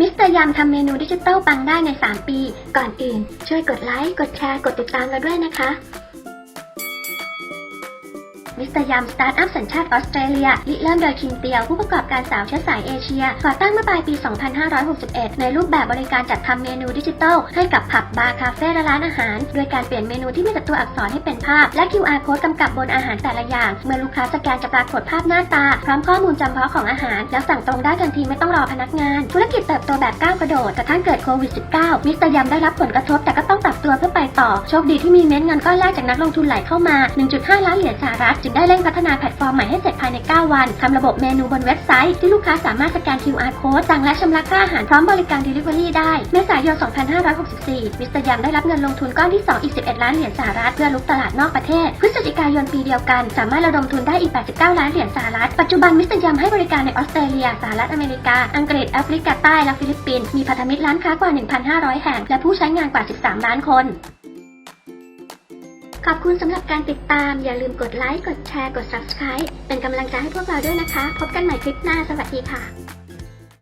มิสเตอร์ยามทำเมนูดิจิตอลปังได้ใน 3 ปี ก่อนอื่น ช่วยกดไลค์ กดแชร์ กดติดตามเราด้วยนะคะ มิสเตอร์ยามสตาร์ทอัพสัญชาติออสเตรเลียริเริ่มโดยคิมเตียวผู้ประกอบการสาวเชื้อสายเอเชียก่อตั้งเมื่อปลายปี 2561 ในรูปแบบบริการจัดทำเมนูดิจิทัล ให้กับผับบาร์คาเฟ่และร้านอาหาร โดยการเปลี่ยนเมนูที่มีแต่ตัวอักษรให้เป็นภาพ และ QR code กำกับบนอาหารแต่ละอย่าง เมื่อลูกค้าสแกนจะปรากฏภาพหน้าตา พร้อมข้อมูลจำเพาะของอาหาร แล้วสั่งตรงได้ทันทีไม่ต้องรอพนักงาน ธุรกิจเติบโตแบบก้าวกระโดดกระทั่งเกิดโควิด -19 มิสเตอร์ยามได้รับผลกระทบแต่ก็ต้องปรับตัวเพื่อไปต่อโชคดีที่มีเม็ดเงินก้อนแรกจากนักลงทุนไหลเข้ามา 1.5 ล้านเหรียญสหรัฐจึงได้เร่งพัฒนาแพลตฟอร์มใหม่ให้เสร็จภายใน 9 วันทำระบบเมนูบนเว็บไซต์ที่ลูกค้าสามารถสแกน QR code สั่งและชำระค่าอาหารพร้อมบริการ Delivery ได้ เมษายน 2564 มิสเตอร์ยามได้รับเงินลงทุนก้อนที่ 2 อีก 11 ล้านเหรียญสหรัฐเพื่อลุกตลาดนอกประเทศ พฤศจิกายนปีเดียวกัน สามารถระดมทุนได้อีก 89 ล้านเหรียญสหรัฐ ปัจจุบันมิสเตอร์ยามให้บริการในออสเตรเลีย สหรัฐอเมริกา อังกฤษ แอฟริกาใต้ และฟิลิปปินส์ มีพันธมิตรร้านค้ากว่า 1,500 แห่ง และผู้ใช้งานกว่า 13 ล้านคน ขอบคุณสำหรับการติดตาม อย่าลืมกดไลค์ กดแชร์ กด subscribe เป็นกำลังใจให้พวกเราด้วยนะคะ พบกันใหม่คลิปหน้า สวัสดีค่ะ